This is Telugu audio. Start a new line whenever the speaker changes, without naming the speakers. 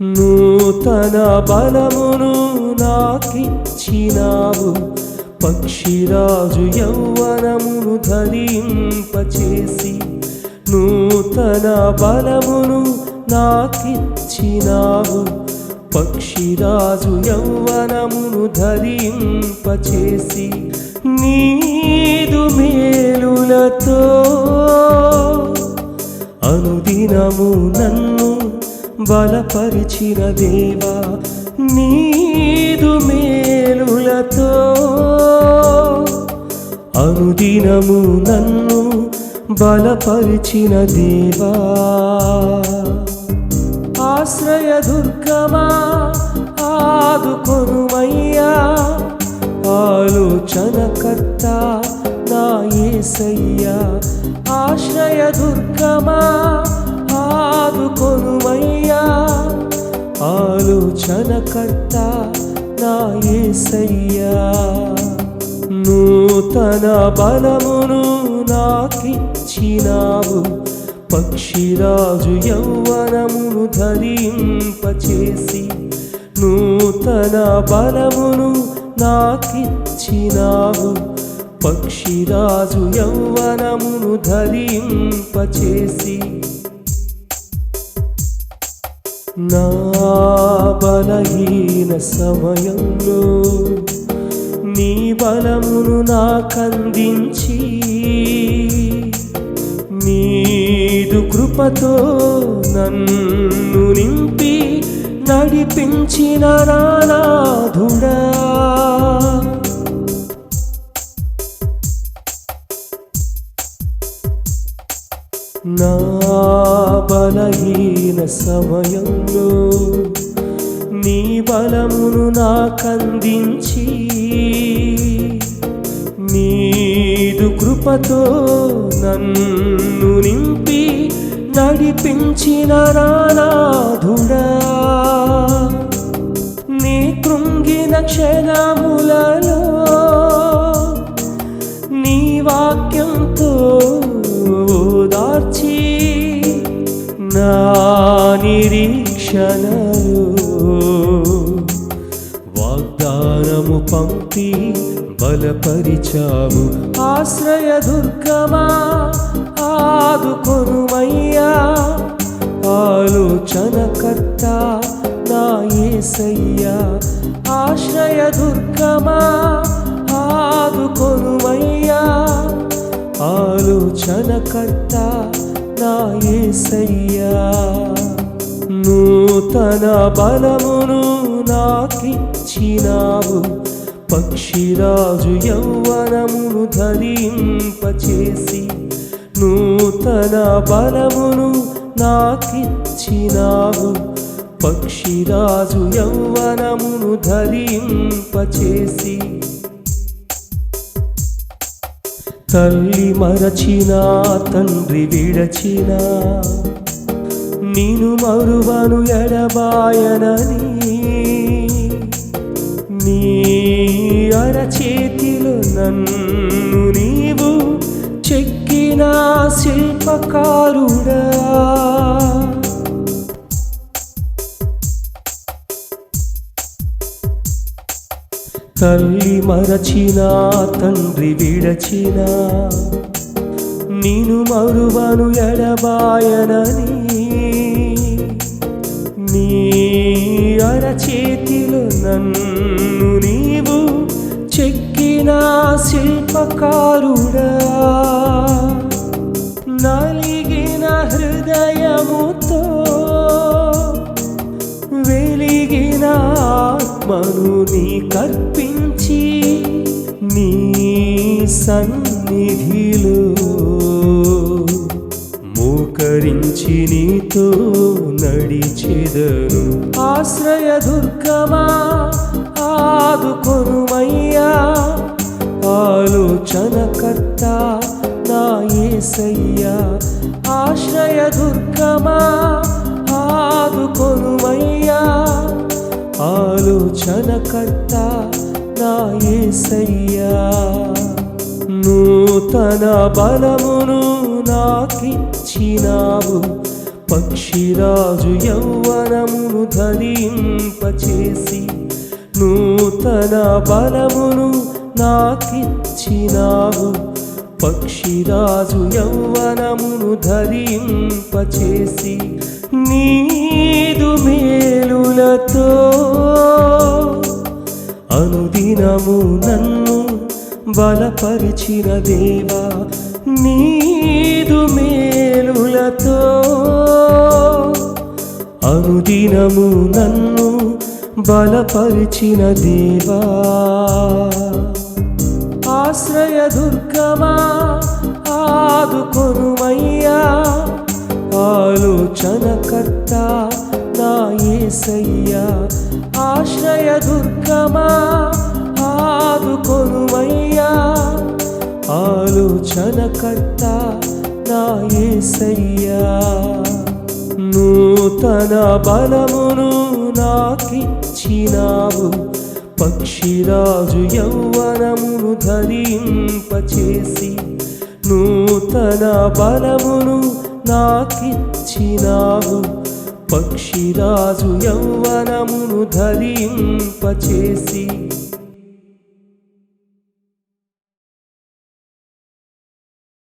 నూతన బలమును నాకిచ్చినావు. పక్షిరాజు యౌవనమును ధరింపచేసి నూతన బలమును నాకిచ్చినావు. పక్షిరాజు యౌవనమును ధరింపచేసి నీదు మేలులతో అనుదినము నన్ను బలపరిచిన దేవా నీదు మేలులతో అనుదినము నన్ను బలపరిచిన దేవా. ఆశ్రయ దుర్గమా ఆదుకొనుమయ్యా ఆలోచనకర్త నా ఏసయ్యా. ఆశ్రయ దుర్గమా ఆదుకొనుమయ్యా. ఆలోచనకర్త నా యేసయ్యా నూతన బలమును నాకిచ్చినావు. పక్షిరాజు యౌవనమును ధరింపచేసి నూతన బలమును నాకిచ్చినావు. పక్షిరాజు యౌవనమును ధరింపచేసి నా బలహీన సమయంలో నీ బలమును నాకందించి నీదు కృపతో నన్ను నింపి నడిపించిన నానాధుడా నా బలహీన సమయంలో నీ బలమును నాకందించి నీదు కృపతో నన్ను నింపి నడిపించిన రానాధుడా. నీ కృంగిన క్షణములలో నీ వాక్యంతో ఓదార్చి నా నిరీక్షణ. వాగ్దానము బలపరిచావు. ఆశ్రయ దుర్గమా? ఆదుకొనుమయ్యా ఆలోచనకర్త నా యేసయ్యా ఆశ్రయ దుర్గమా? ఆదుకొనుమయ్యా ఆలోచనకర్త నా నూతన బలమును నాకిచ్చినావు. పక్షిరాజు యౌవనమును ధరింపచేసి నూతన బలమును నాకిచ్చినావు. పక్షిరాజు యౌవనమును ధరింపచేసి తల్లి మరచిన తండ్రి విడచిన నేను మరువను ఎడబాయనని నీ అరచేతిలో నన్ను నీవు చెక్కిన శిల్పకారుడా. తల్లి మరచిన తండ్రి విడచిన నేను మరువను ఎడబాయనని చేతిలో నన్ను నీవు చెక్కిన శిల్పకారుడా. నలిగిన హృదయముతో వెలిగిన ఆత్మను నీ కర్పించి నీ సన్నిధిలో మోకరించి నీతో నడిచెదను. ఆశ్రయ దుర్గమా? ఆదుకొనుమయ్యా. ఆలోచనకర్త నా యేసయ్యా ఆశ్రయ దుర్గమా? ఆదుకొనుమయ్యా. ఆలోచనకర్త నా యేసయ్యా నూతన బలమును నాకిచ్చినావు. పక్షిరాజు యౌవనమును ధరింపచేసి నూతన బలమును నాకిచ్చినావు. పక్షిరాజు యౌవనమును ధరింపచేసి నీదు మేలులతో అనుదినము నన్ను బలపరిచిన దేవా దినము నన్ను బలపరిచిన దేవా. ఆశ్రయదుర్గమా ఆదుకొనుమయ్యా. ఆలోచనకర్త నా ఆశ్రయ ఆశ్రయదుర్గమా ఆదుకొనుమయ్యా. ఆలోచనకర్త నా యేసయ్యా నూతన బలమును నాకిచ్చినావు. పక్షిరాజు యౌవనమును ధరింపచేసి నూతన బలమును నాకిచ్చినావు. పక్షిరాజు యౌవనమును ధరింపచేసి